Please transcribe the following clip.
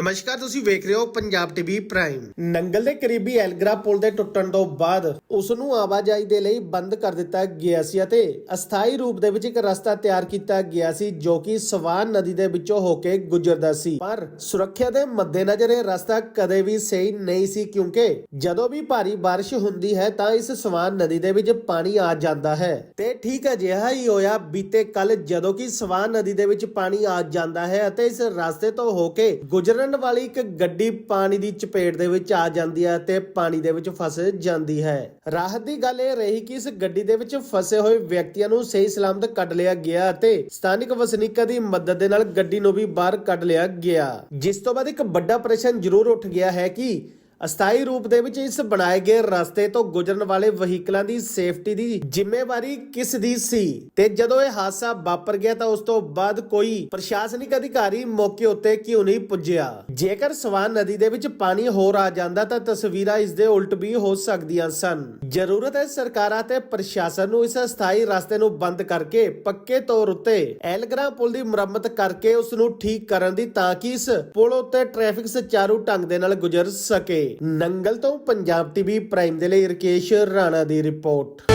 ਨਮਸਕਾਰ, ਤੁਸੀਂ ਵੇਖ ਰਹੇ ਹੋ ਪੰਜਾਬ ਟੀਵੀ ਪ੍ਰਾਈਮ। ਨੰਗਲ ਦੇ ਕਰੀਬੀ ਐਲਗਰਾ ਪੁਲ ਦੇ ਟੁੱਟਣ ਤੋਂ ਬਾਅਦ ਉਸ ਨੂੰ ਆਵਾਜਾਈ ਦੇ ਲਈ ਬੰਦ ਕਰ ਦਿੱਤਾ ਗਿਆ ਸੀ ਅਤੇ ਅਸਥਾਈ ਰੂਪ ਦੇ ਵਿੱਚ ਇੱਕ ਰਸਤਾ ਤਿਆਰ ਕੀਤਾ ਗਿਆ ਸੀ ਜੋ ਕਿ ਸਵਾਨ ਨਦੀ ਦੇ ਵਿੱਚੋਂ ਹੋ ਕੇ ਗੁਜ਼ਰਦਾ ਸੀ। ਪਰ ਸੁਰੱਖਿਆ ਦੇ ਮੱਦੇਨਜ਼ਰ ਇਹ ਰਸਤਾ ਕਦੇ ਵੀ ਸਹੀ ਨਹੀਂ ਸੀ ਕਿਉਂਕਿ ਜਦੋਂ ਵੀ ਭਾਰੀ ਬਾਰਿਸ਼ ਹੁੰਦੀ ਹੈ ਤਾਂ ਇਸ ਸਵਾਨ ਨਦੀ ਦੇ ਵਿੱਚ ਪਾਣੀ ਆ ਜਾਂਦਾ ਹੈ। ਤੇ ਠੀਕ ਅਜਿਹਾ ਹੀ ਹੋਇਆ ਬੀਤੇ ਕੱਲ ਜਦੋਂ ਕਿ ਸਵਾਨ ਨਦੀ ਦੇ ਵਿੱਚ ਪਾਣੀ ਆ ਜਾਂਦਾ ਹੈ ਅਤੇ ਇਸ ਰਸਤੇ ਤੋਂ ਹੋ ਕੇ ਗੁਜ਼ਰਨ ਵਾਲੀ ਇੱਕ ਗੱਡੀ ਪਾਣੀ ਦੀ ਚਪੇਟ ਦੇ ਵਿੱਚ ਆ ਜਾਂਦੀ ਹੈ ਤੇ ਪਾਣੀ ਦੇ ਵਿੱਚ ਫਸ ਜਾਂਦੀ ਹੈ। ਰਾਹਤ ਦੀ ਗੱਲ ਇਹ ਰਹੀ ਕਿ ਇਸ ਗੱਡੀ ਦੇ ਵਿੱਚ ਫਸੇ ਹੋਏ ਵਿਅਕਤੀਆਂ ਨੂੰ ਸਹੀ ਸਲਾਮਤ ਕੱਢ ਲਿਆ ਗਿਆ ਅਤੇ ਸਥਾਨਕ ਵਸਨੀਕਾਂ ਦੀ ਮਦਦ ਦੇ ਨਾਲ ਗੱਡੀ ਨੂੰ ਵੀ ਬਾਹਰ ਕੱਢ ਲਿਆ ਗਿਆ। ਜਿਸ ਤੋਂ ਬਾਅਦ ਇੱਕ ਵੱਡਾ ਪ੍ਰਸ਼ਨ ਜ਼ਰੂਰ ਉੱਠ ਗਿਆ ਹੈ ਕਿ ਅਸਥਾਈ ਰੂਪ ਦੇ ਵਿੱਚ ਇਸ ਬਣਾਏ ਗਏ ਰਸਤੇ ਤੋਂ ਗੁਜ਼ਰਨ ਵਾਲੇ ਵਹੀਕਲਾਂ ਦੀ ਸੇਫਟੀ ਦੀ ਜ਼ਿੰਮੇਵਾਰੀ ਕਿਸ ਦੀ ਸੀ? ਤੇ ਜਦੋਂ ਇਹ ਹਾਦਸਾ ਵਾਪਰ ਗਿਆ ਤਾਂ ਉਸ ਤੋਂ ਬਾਅਦ ਕੋਈ ਪ੍ਰਸ਼ਾਸਨਿਕ ਅਧਿਕਾਰੀ ਮੌਕੇ ਉੱਤੇ ਕਿਉਂ ਨਹੀਂ ਪੁੱਜਿਆ? ਜੇਕਰ ਸਵਾਨ ਨਦੀ ਦੇ ਵਿੱਚ ਪਾਣੀ ਹੋਰ ਆ ਜਾਂਦਾ ਤਾਂ ਤਸਵੀਰਾਂ ਇਸ ਦੇ ਉਲਟ ਵੀ ਹੋ ਸਕਦੀਆਂ ਸਨ। ਜ਼ਰੂਰਤ ਹੈ ਸਰਕਾਰਾਂ ਤੇ ਪ੍ਰਸ਼ਾਸਨ ਨੂੰ ਇਸ ਅਸਥਾਈ ਰਸਤੇ ਨੂੰ ਬੰਦ ਕਰਕੇ ਪੱਕੇ ਤੌਰ ਉੱਤੇ ਐਲਗਰਾ ਪੁਲ ਦੀ ਮੁਰੰਮਤ ਕਰਕੇ ਉਸ ਨੂੰ ਠੀਕ ਕਰਨ ਦੀ ਤਾਂ ਕਿ ਇਸ ਪੁਲ ਉੱਤੇ ਟ੍ਰੈਫਿਕ ਸੁਚਾਰੂ ਢੰਗ ਦੇ ਨਾਲ ਗੁਜ਼ਰ ਸਕੇ। ਨੰਗਲ ਤੋਂ ਪੰਜਾਬ ਟੀਵੀ ਪ੍ਰਾਈਮ ਦੇ ਲਈ ਰਕੇਸ਼ ਰਾਣਾ ਦੀ ਰਿਪੋਰਟ।